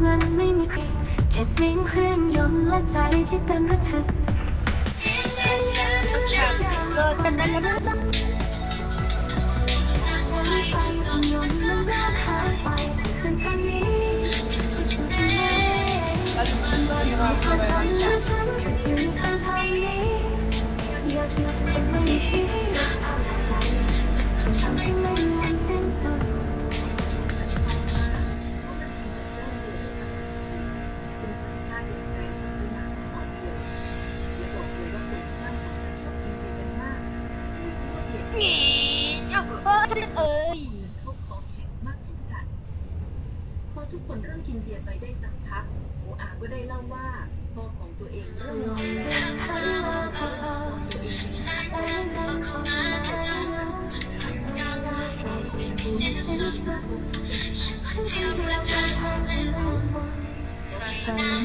เงินไม่มีใครแค่เสียงเครื่องยนต์และใจที่เต้นระทึกเกิดกันได้แล้วไฟถนนมันร้างหายไปเส้นทางนี้คือสุดทะเลเราอยู่ที่เกิดเราความไปฝัวันนขจัอนงทร์ฉันอยู่ในเส้นทางนี้อยากหยุดแต่ไม่มีที่ให้หยุดพักใจจนทำให้ไม่มีวันสิ้นสุด เอ้าเออเอ้ยฉันเข้าคอแข็งมากเช่นกัน พอทุกคนเริ่มกินเบียร์ไปได้สักพักโออาก็ได้เล่าว่าพ่อของตัวเองเริ่มงอนแล้วพ่อของตัวเองมีสามีไฟหน้าสาดไป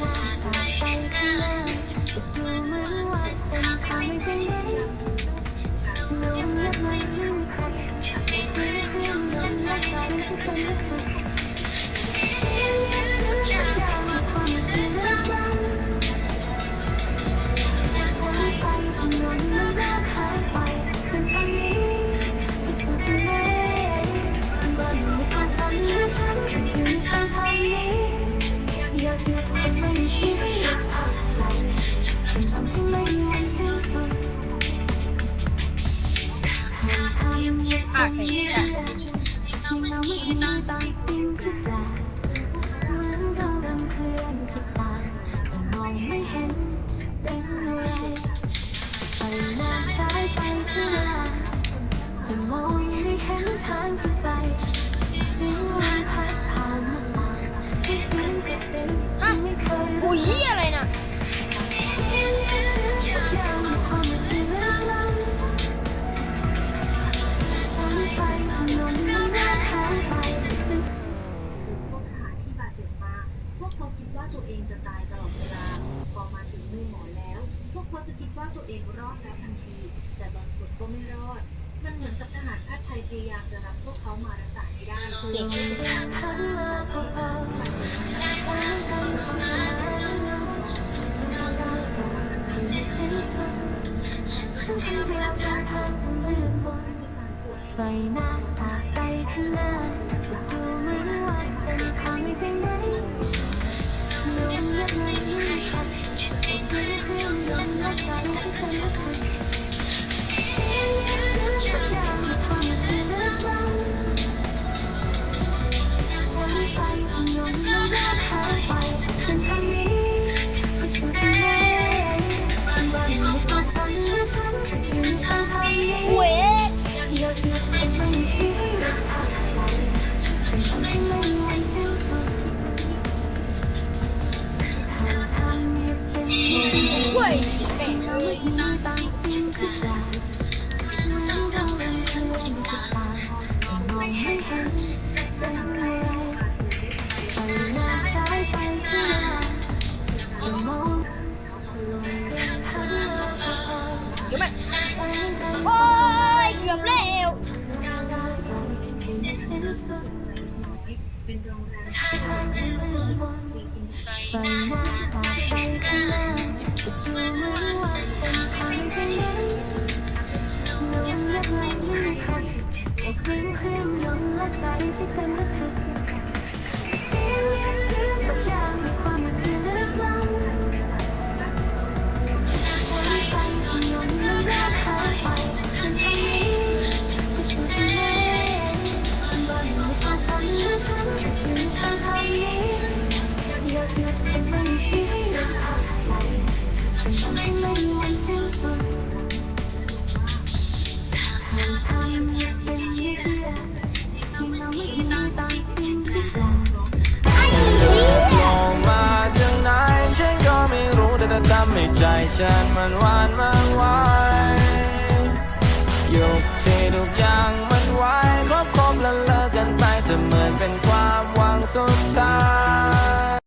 ใจที่ เราไม่มีบางสิ่งที่แปลกเหมือนเรารำเคือนที่ต่าง พวกเขาคิดว่าตัวเองจะตายตลอดเวลา พอมาถึงมือหมอแล้ว พวกเขาจะคิดว่าตัวเองรอดแล้วทันที แต่บางคนก็ไม่รอด มันเหมือนกับทหารแพทย์ไทยพยายามจะรับพวกเขามารักษาให้ได้เด็กพันมาเบาๆมันจะแสงทางของมันเงาเงาเงาไม่สิ้นสุดฉันคนเดียวทางทางมันมืดมนไฟหน้าสาด ยบเป็นเงียบเว้ ใจที่เป็นระทึกเสียงเรียกเรียกทุกอย่างมีความมายที่ลึกล้ำไฟถนนมันร้างหายไปเส้นทางนี้ไปสู่ทะเลบ้านในความฝันฉันอยู่ในทางทางนี้อยากหยุดแต่ไม่มีที่ให้หยุดพักใจจนทำให้ไม่มีวันสิ้นสุด ใจฉันมันหวานมันหวาน